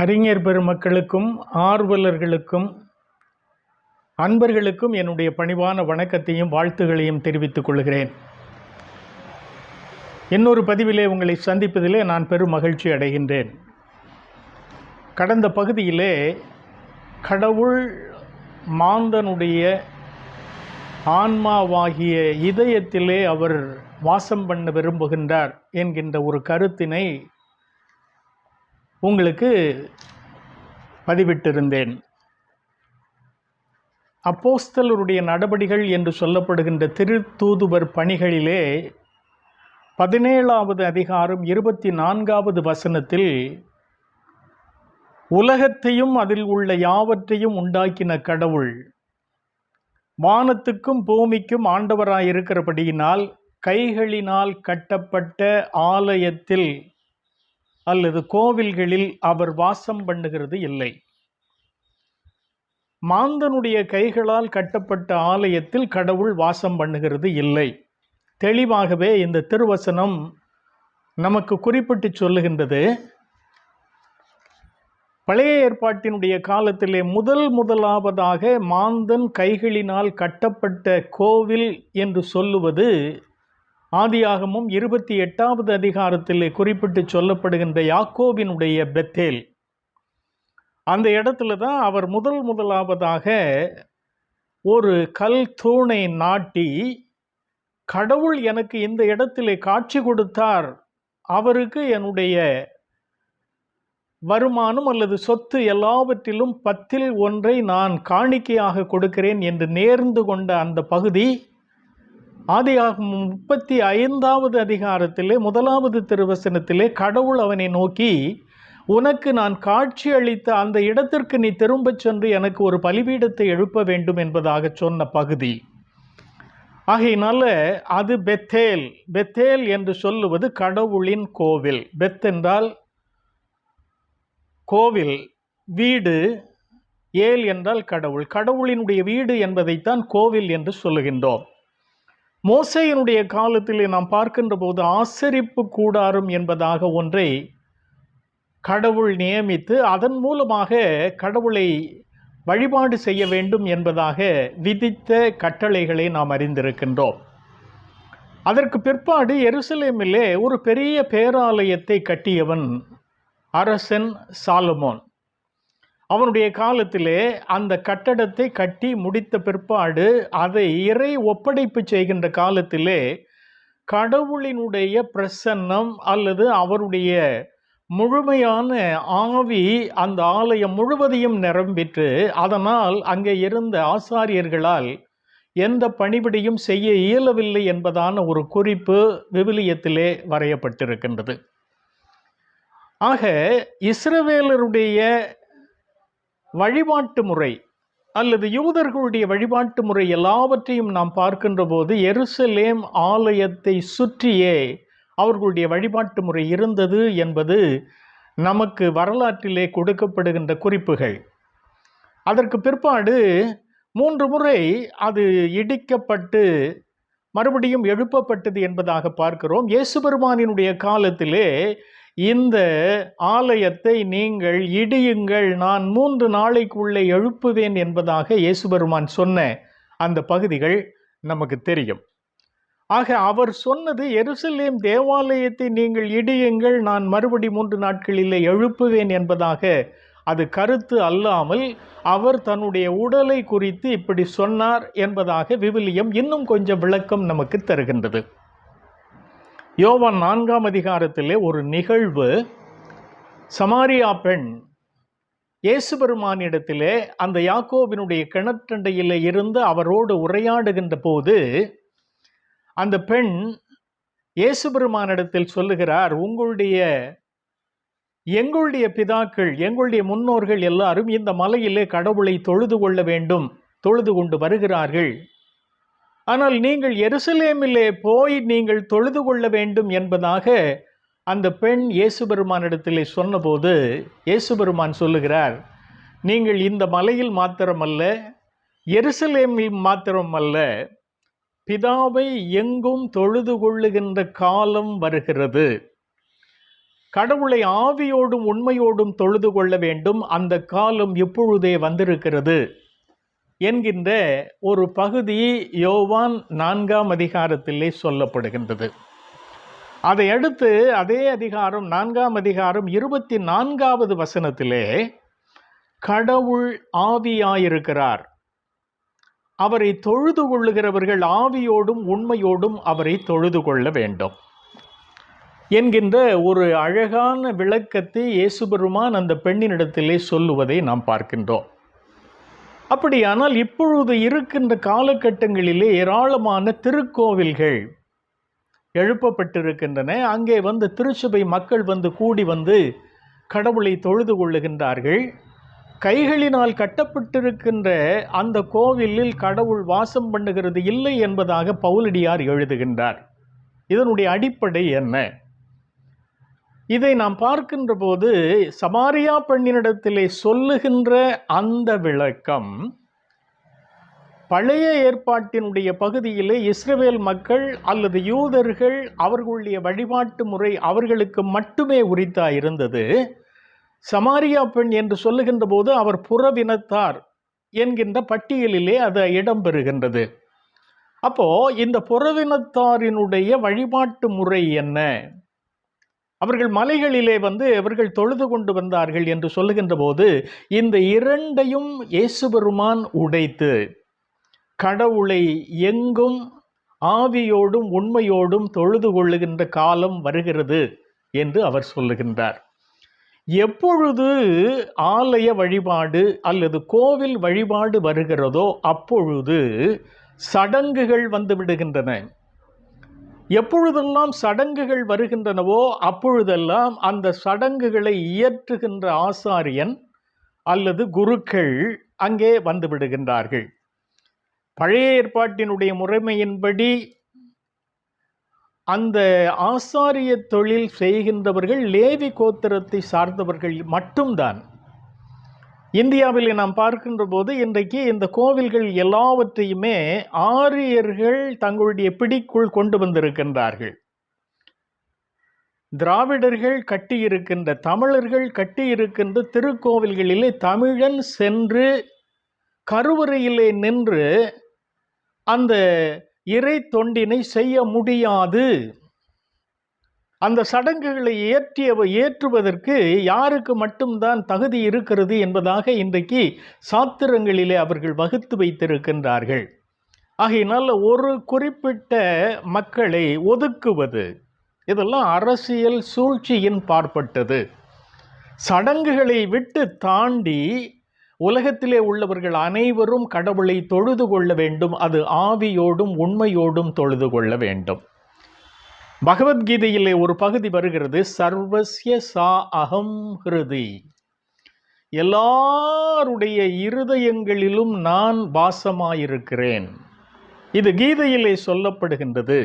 அறிஞர் பெருமக்களுக்கும் ஆர்வலர்களுக்கும் அன்பர்களுக்கும் என்னுடைய பணிவான வணக்கத்தையும் வாழ்த்துகளையும் தெரிவித்துக் கொள்கிறேன். இன்னொரு பதிவிலே உங்களை சந்திப்பதிலே நான் பெரும் மகிழ்ச்சி அடைகின்றேன். கடந்த பகுதியிலே கடவுள் மாந்தனுடைய ஆன்மாவாகிய இதயத்திலே அவர் வாசம் பண்ண விரும்புகின்றார் என்கின்ற ஒரு கருத்தினை உங்களுக்கு பதிவிட்டிருந்தேன். அப்போஸ்தலருடைய நடபடிகள் என்று சொல்லப்படுகின்ற திருத்தூதுவர் பணிகளிலே பதினேழாவது அதிகாரம் இருபத்தி நான்காவது வசனத்தில் உலகத்தையும் அதில் உள்ள யாவற்றையும் உண்டாக்கின கடவுள் வானத்துக்கும் பூமிக்கும் ஆண்டவராயிருக்கிறபடியினால் கைகளினால் கட்டப்பட்ட ஆலயத்தில் அல்லது கோவில்களில் அவர் வாசம் பண்ணுகிறது இல்லை. மாந்தனுடைய கைகளால் கட்டப்பட்ட ஆலயத்தில் கடவுள் வாசம் பண்ணுகிறது இல்லை. தெளிவாகவே இந்த திருவசனம் நமக்கு குறிப்பிட்டு சொல்லுகின்றது. பழைய ஏற்பாட்டினுடைய காலத்திலே முதல் முதலாவதாக மாந்தன் கைகளினால் கட்டப்பட்ட கோவில் என்று சொல்லுவது ஆதியாகமும் இருபத்தி எட்டாவது அதிகாரத்தில் குறிப்பிட்டு சொல்லப்படுகின்ற யாக்கோவினுடைய பெத்தேல். அந்த இடத்துல தான் அவர் முதல் முதலாவதாக ஒரு கல் தூணை நாட்டி கடவுள் எனக்கு இந்த இடத்திலே காட்சி கொடுத்தார். அவருக்கு என்னுடைய வருமானம் அல்லது சொத்து எல்லாவற்றிலும் பத்தில் ஒன்றை நான் காணிக்கையாக கொடுக்கிறேன் என்று நேர்ந்து கொண்ட அந்த பகுதி ஆதியாகும் முப்பத்தி ஐந்தாவது அதிகாரத்திலே முதலாவது திருவசனத்திலே கடவுள் அவனை நோக்கி உனக்கு நான் காட்சி அளித்த அந்த இடத்திற்கு நீ திரும்பச் சென்று எனக்கு ஒரு பலிபீடத்தை எழுப்ப வேண்டும் என்பதாக சொன்ன பகுதி. ஆகையினால அது பெத்தேல். பெத்தேல் என்று சொல்லுவது கடவுளின் கோவில். பெத் என்றால் கோவில். வீடு. ஏல் என்றால் கடவுள். கடவுளினுடைய வீடு என்பதைத்தான் கோவில் என்று சொல்லுகின்றோம். மோசையினுடைய காலத்திலே நாம் பார்க்கின்ற போது ஆசரிப்பு கூடாரம் என்பதாக ஒன்றை கடவுள் நியமித்து அதன் மூலமாக கடவுளை வழிபாடு செய்ய வேண்டும் என்பதாக விதித்த கட்டளைகளை நாம் அறிந்திருக்கின்றோம். அதற்கு பிற்பாடு எருசலேமிலே ஒரு பெரிய பேராலயத்தை கட்டியவன் அரசன் சாலமோன். அவனுடைய காலத்திலே அந்த கட்டடத்தை கட்டி முடித்த பிற்பாடு அதை இறை ஒப்படைப்பு செய்கின்ற காலத்திலே கடவுளினுடைய பிரசன்னம் அல்லது அவருடைய முழுமையான ஆவி அந்த ஆலயம் முழுவதையும் நிரம்பிற்று. அதனால் அங்கே இருந்த ஆசாரியர்களால் எந்த பணிபடியும் செய்ய இயலவில்லை என்பதான ஒரு குறிப்பு விவிலியத்திலே வரையப்பட்டிருக்கின்றது. ஆக இஸ்ரவேலருடைய வழிபாட்டு முறை அல்லது யூதர்களுடைய வழிபாட்டு முறை எல்லாவற்றையும் நாம் பார்க்கின்ற போது எருசலேம் ஆலயத்தை சுற்றியே அவர்களுடைய வழிபாட்டு முறை இருந்தது என்பது நமக்கு வரலாற்றிலே கொடுக்கப்படுகின்ற குறிப்புகள். அதற்கு பிற்பாடு மூன்று முறை அது இடிக்கப்பட்டு மறுபடியும் எழுப்பப்பட்டது என்பதாக பார்க்கிறோம். இயேசு பெருமானினுடைய காலத்திலே இந்த ஆலயத்தை நீங்கள் இடியுங்கள் நான் மூன்று நாளைக்குள்ளே எழுப்புவேன் என்பதாக இயேசு பெருமான் சொன்ன அந்த பகுதிகள் நமக்கு தெரியும். ஆக அவர் சொன்னது எருசலேம் தேவாலயத்தை நீங்கள் இடியுங்கள் நான் மறுபடி மூன்று நாட்களிலே எழுப்புவேன் என்பதாக அது கருத்து அல்லாமல் அவர் தன்னுடைய உடலை குறித்து இப்படி சொன்னார் என்பதாக விவிலியம் இன்னும் கொஞ்சம் விளக்கம் நமக்கு தருகின்றது. யோவான் நான்காம் அதிகாரத்திலே ஒரு நிகழ்வு. சமாரியா பெண் இயேசு பெருமானிடத்திலே அந்த யாக்கோவினுடைய கிணற்றண்டையில் இருந்து அவரோடு உரையாடுகின்ற போது அந்த பெண் இயேசு பெருமானிடத்தில் சொல்லுகிறார் உங்களுடைய எங்களுடைய பிதாக்கள் எங்களுடைய முன்னோர்கள் எல்லாரும் இந்த மலையிலே கடவுளை தொழுது கொள்ள வேண்டும் தொழுது கொண்டு வருகிறார்கள். ஆனால் நீங்கள் எருசலேமிலே போய் நீங்கள் தொழுது கொள்ள வேண்டும் என்பதாக அந்த பெண் இயேசு பெருமானிடத்திலே சொன்னபோது இயேசு பெருமான் சொல்லுகிறார் நீங்கள் இந்த மலையில் மாத்திரமல்ல எருசலேமில் மாத்திரமல்ல பிதாவை எங்கும் தொழுது கொள்ளுகின்ற காலம் வருகிறது. கடவுளை ஆவியோடும் உண்மையோடும் தொழுது கொள்ள வேண்டும். அந்த காலம் எப்பொழுதே வந்திருக்கிறது. என்கின்ற ஒரு பகுதி யோவான் நான்காம் அதிகாரத்திலே சொல்லப்படுகின்றது. அதை அடுத்து அதே அதிகாரம் நான்காம் அதிகாரம் இருபத்தி நான்காவது வசனத்திலே கடவுள் ஆவியாயிருக்கிறார். அவரை தொழுது கொள்ளுகிறவர்கள் ஆவியோடும் உண்மையோடும் அவரை தொழுது கொள்ள வேண்டும். என்கின்ற ஒரு அழகான விளக்கத்தை இயேசுபெருமான் அந்த பெண்ணினிடத்திலே சொல்லுவதை நாம் பார்க்கின்றோம். அப்படியானால் இப்பொழுது இருக்கின்ற காலகட்டங்களிலே ஏராளமான திருக்கோவில்கள் எழுப்பப்பட்டிருக்கின்றன. அங்கே வந்து திருச்சபை மக்கள் வந்து கூடி வந்து கடவுளை தொழுது கொள்ளுகின்றார்கள். கைகளினால் கட்டப்பட்டிருக்கின்ற அந்த கோவிலில் கடவுள் வாசம் பண்ணுகிறது இல்லை என்பதாக பவுலடியார் எழுதுகின்றார். இதனுடைய அடிப்படை என்ன? இதை நாம் பார்க்கின்ற போது சமாரியா பெண்ணினிடத்திலே சொல்லுகின்ற அந்த விளக்கம் பழைய ஏற்பாட்டினுடைய பகுதியிலே இஸ்ரவேல் மக்கள் அல்லது யூதர்கள் அவர்களுடைய வழிபாட்டு முறை அவர்களுக்கு மட்டுமே உரித்தா இருந்தது. சமாரியா பெண் என்று சொல்லுகின்ற போது அவர் புறவினத்தார் என்கின்ற பட்டியலிலே அது இடம்பெறுகின்றது. அப்போ இந்த புறவினத்தாரினுடைய வழிபாட்டு முறை என்ன? அவர்கள் மலைகளிலே வந்து அவர்கள் தொழுது கொண்டு வந்தார்கள் என்று சொல்லுகின்ற போது இந்த இரண்டையும் இயேசுபெருமான் உடைத்து கடவுளை எங்கும் ஆவியோடும் உண்மையோடும் தொழுது கொள்ளுகின்ற காலம் வருகிறது என்று அவர் சொல்லுகின்றார். எப்பொழுது ஆலய வழிபாடு அல்லது கோவில் வழிபாடு வருகிறதோ அப்பொழுது சடங்குகள் வந்து விடுகின்றன. எப்பொழுதெல்லாம் சடங்குகள் வருகின்றனவோ அப்பொழுதெல்லாம் அந்த சடங்குகளை இயற்றுகின்ற ஆசாரியன் அல்லது குருக்கள் அங்கே வந்துவிடுகின்றார்கள் பழைய ஏற்பாட்டினுடைய முறைமையின்படி அந்த ஆசாரிய தொழில் செய்கின்றவர்கள் லேவி கோத்திரத்தை சார்ந்தவர்கள் மட்டும்தான். இந்தியாவில் நாம் பார்க்கின்ற போது இன்றைக்கு இந்த கோவில்கள் எல்லாவற்றையுமே ஆரியர்கள் தங்களுடைய பிடிக்குள் கொண்டு வந்திருக்கின்றார்கள். திராவிடர்கள் கட்டியிருக்கின்ற தமிழர்கள் கட்டியிருக்கின்ற திருக்கோவில்களிலே தமிழன் சென்று கருவறையிலே நின்று அந்த இறை தொண்டினை செய்ய முடியாது. அந்த சடங்குகளை ஏற்றிய ஏற்றுவதற்கு யாருக்கு மட்டும்தான் தகுதி இருக்கிறது என்பதாக இன்றைக்கு சாத்திரங்களிலே அவர்கள் வகுத்து வைத்திருக்கின்றார்கள். ஆகையினால் ஒரு குறிப்பிட்ட மக்களை ஒதுக்குவது இதெல்லாம் அரசியல் சூழ்ச்சியின் பார்ப்பட்டது. சடங்குகளை விட்டு தாண்டி உலகத்திலே உள்ளவர்கள் அனைவரும் கடவுளை தொழுது கொள்ள வேண்டும் அது ஆவியோடும் உண்மையோடும் தொழுது கொள்ள வேண்டும். பகவத்கீதையிலே ஒரு பகுதி வருகிறது சர்வசிய சா அகம் ஹிருதி. எல்லாருடைய இருதயங்களிலும் நான் வாசமாயிருக்கிறேன். இது கீதையிலே சொல்லப்படுகின்றது.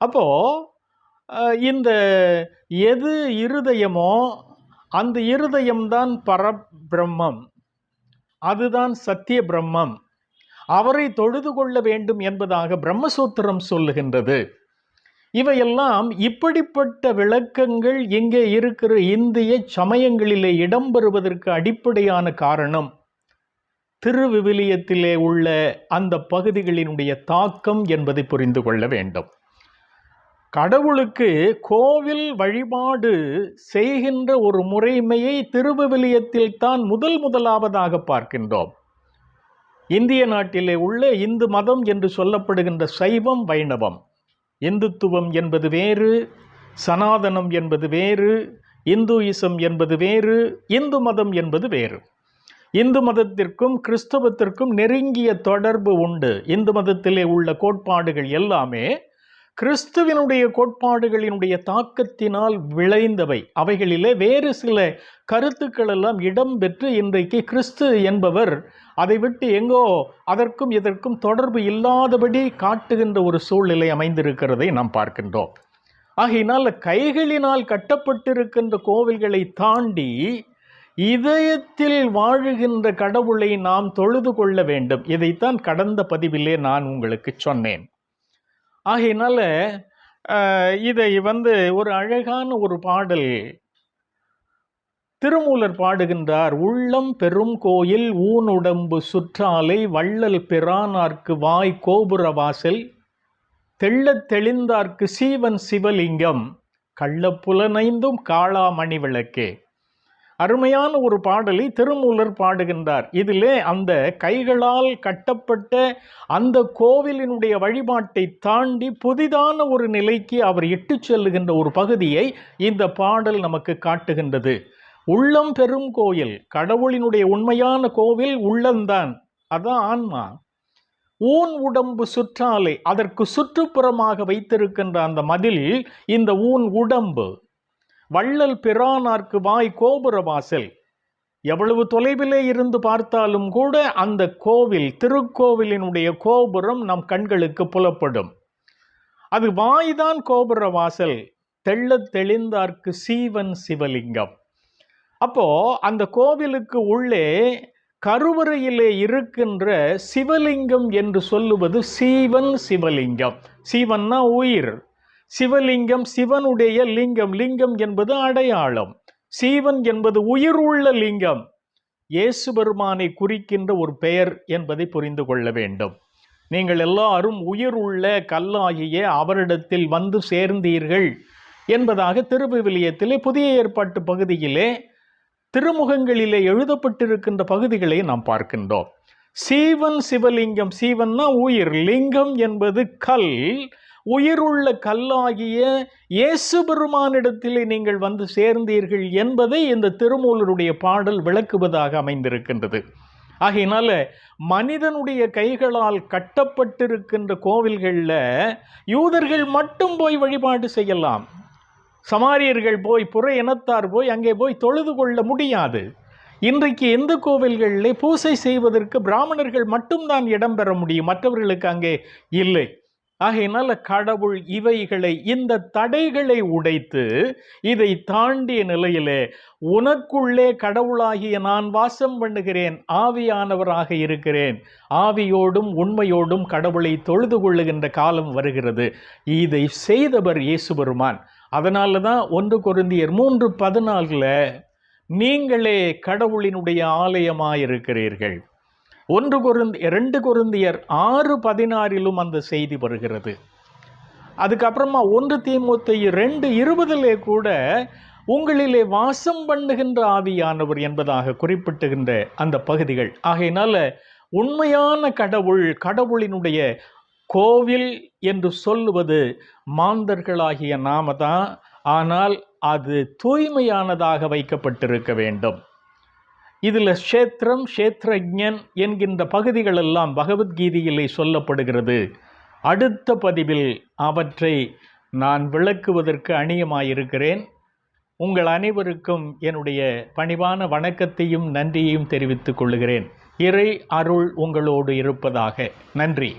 அப்போ இந்த எது இருதயமோ அந்த இருதயம்தான் பரபிரம்மம். அதுதான் சத்திய பிரம்மம் அவரை தொழுது கொள்ள வேண்டும் என்பதாக பிரம்மசூத்திரம் சொல்லுகின்றது. இவையெல்லாம் இப்படிப்பட்ட விளக்கங்கள் இங்கே இருக்கிற இந்திய சமயங்களிலே இடம்பெறுவதற்கு அடிப்படையான காரணம். திருவிவிலியத்திலே உள்ள அந்த பகுதிகளினுடைய தாக்கம் என்பதை புரிந்து கொள்ள வேண்டும். கடவுளுக்கு கோவில் வழிபாடு செய்கின்ற ஒரு முறைமையை திருவிவிலியத்தில் தான் முதல் முதலாவதாக பார்க்கின்றோம். இந்திய நாட்டிலே உள்ள இந்து மதம் என்று சொல்லப்படுகின்ற சைவம் வைணவம். இந்துத்துவம் என்பது வேறு சனாதனம் என்பது வேறு இந்துயிசம் என்பது வேறு இந்து மதம் என்பது வேறு. இந்து மதத்திற்கும் கிறிஸ்தவத்திற்கும் நெருங்கிய தொடர்பு உண்டு. இந்து மதத்திலே உள்ள கோட்பாடுகள் எல்லாமே கிறிஸ்துவினுடைய கோட்பாடுகளினுடைய தாக்கத்தினால் விளைந்தவை. அவைகளிலே வேறு சில கருத்துக்கள் எல்லாம் இடம்பெற்று இன்றைக்கு கிறிஸ்து என்பவர் அதை விட்டு எங்கோ அதற்கும் இதற்கும் தொடர்பு இல்லாதபடி காட்டுகின்ற ஒரு சூழ்நிலை அமைந்திருக்கிறதை நாம் பார்க்கின்றோம். ஆகையினால் கைகளினால் கட்டப்பட்டிருக்கின்ற கோவில்களை தாண்டி இதயத்தில் வாழுகின்ற கடவுளை நாம் தொழுது கொள்ள வேண்டும். இதைத்தான் கடந்த பதிவிலே நான் உங்களுக்கு சொன்னேன். ஆகையினால இதை வந்து ஒரு அழகான ஒரு பாடல். திருமூலர் பாடுகின்றார் உள்ளம் பெரும் கோயில் ஊனுடம்பு சுற்றாலை வள்ளல் பிரானார்க்கு வாய் கோபுர வாசல் தெள்ளத் தெளிந்தார்க்கு சீவன் சிவலிங்கம் கள்ளப்புலனைந்தும் காளாமணி விளக்கே அருமையான ஒரு பாடலை திருமூலர் பாடுகின்றார். இதிலே அந்த கைகளால் கட்டப்பட்ட அந்த கோவிலினுடைய வழிபாட்டை தாண்டி புதிதான ஒரு நிலைக்கு அவர் இட்டு செல்லுகின்ற ஒரு பகுதியை இந்த பாடல் நமக்கு காட்டுகின்றது. உள்ளம் பெரும் கோயில் கடவுளினுடைய உண்மையான கோவில் உள்ளந்தான் அதான் ஆன்மா. ஊன் உடம்பு சுற்றாலை அதற்கு சுற்றுப்புறமாக வைத்திருக்கின்ற அந்த மதில் இந்த ஊன் உடம்பு வள்ளல் பிரானார்க்கு வாய் கோபுர வாசல். எவ்வளவு தொலைவிலே இருந்து பார்த்தாலும் கூட அந்த கோவில் திருக்கோவிலினுடைய கோபுரம் நம் கண்களுக்கு புலப்படும். அது வாய்தான் கோபுர வாசல். தெள்ளத் தெளிந்தார்க்கு சீவன் சிவலிங்கம். அப்போ அந்த கோவிலுக்கு உள்ளே கருவறையிலே இருக்கின்ற சிவலிங்கம் என்று சொல்லுவது சீவன் சிவலிங்கம். சீவன்னா உயிர். சிவலிங்கம் சிவனுடைய லிங்கம் லிங்கம் என்பது அடையாளம். சீவன் என்பது உயிர் உள்ள லிங்கம். இயேசு பெருமானை குறிக்கின்ற ஒரு பெயர் என்பதை புரிந்து கொள்ள வேண்டும். நீங்கள் எல்லாரும் உயிர் உள்ள கல்லாகிய அவரிடத்தில் வந்து சேர்ந்தீர்கள் என்பதாக திருவிவிலியத்திலே புதிய ஏற்பாட்டு பகுதியிலே திருமுகங்களிலே எழுதப்பட்டிருக்கின்ற பகுதிகளை நாம் பார்க்கின்றோம். சீவன் சிவலிங்கம் சீவன்னா உயிர் லிங்கம் என்பது கல் உயிருள்ள கல்லாகிய இயேசு பெருமானிடத்திலே நீங்கள் வந்து சேர்ந்தீர்கள் என்பதை இந்த திருமூலருடைய பாடல் விளக்குவதாக அமைந்திருக்கின்றது. ஆகையினால மனிதனுடைய கைகளால் கட்டப்பட்டிருக்கின்ற கோவில்களில் யூதர்கள் மட்டும் போய் வழிபாடு செய்யலாம். சமாரியர்கள் போய் புற இனத்தார் போய் அங்கே போய் தொழுது கொள்ள முடியாது. இன்றைக்கு எந்த கோவில்களிலே பூசை செய்வதற்கு பிராமணர்கள் மட்டும்தான் இடம்பெற முடியும். மற்றவர்களுக்கு அங்கே இல்லை. ஆகையினால கடவுள் இவைகளை இந்த தடைகளை உடைத்து இதை தாண்டிய நிலையிலே உனக்குள்ளே கடவுளாகிய நான் வாசம் பண்ணுகிறேன் ஆவியானவராக இருக்கிறேன். ஆவியோடும் உண்மையோடும் கடவுளை தொழுது கொள்ளுகின்ற காலம் வருகிறது. இதை செய்தவர் இயேசு பெருமான். அதனால தான் ஒன்று கொருந்தியர் மூன்று பதினாலில் நீங்களே கடவுளினுடைய ஆலயமாயிருக்கிறீர்கள். ஒன்று குருந்த் ரெண்டு குருந்தியர் ஆறு பதினாறிலும் அந்த செய்தி வருகிறது. அதுக்கப்புறமா ஒன்று தீமூத்தை ரெண்டு இருபதிலே கூட உங்களிலே வாசம் பண்ணுகின்ற ஆவியானவர் என்பதாக குறிப்பிட்டுகின்ற அந்த பகுதிகள். ஆகையினால உண்மையான கடவுள் கடவுளினுடைய கோவில் என்று சொல்லுவது மாந்தர்களாகிய நாம தான். ஆனால் அது தூய்மையானதாக வைக்கப்பட்டிருக்க வேண்டும். இதில் க்ஷேத்திரம் க்ஷேத்ரஜன் என்கின்ற பகுதிகளெல்லாம் பகவத்கீதையிலே சொல்லப்படுகிறது. அடுத்த பதிவில் அவற்றை நான் விளக்குவதற்கு அணியமாயிருக்கிறேன். உங்கள் அனைவருக்கும் என்னுடைய பணிவான வணக்கத்தையும் நன்றியையும் தெரிவித்துக் கொள்கிறேன். இறை அருள் உங்களோடு இருப்பதாக. நன்றி.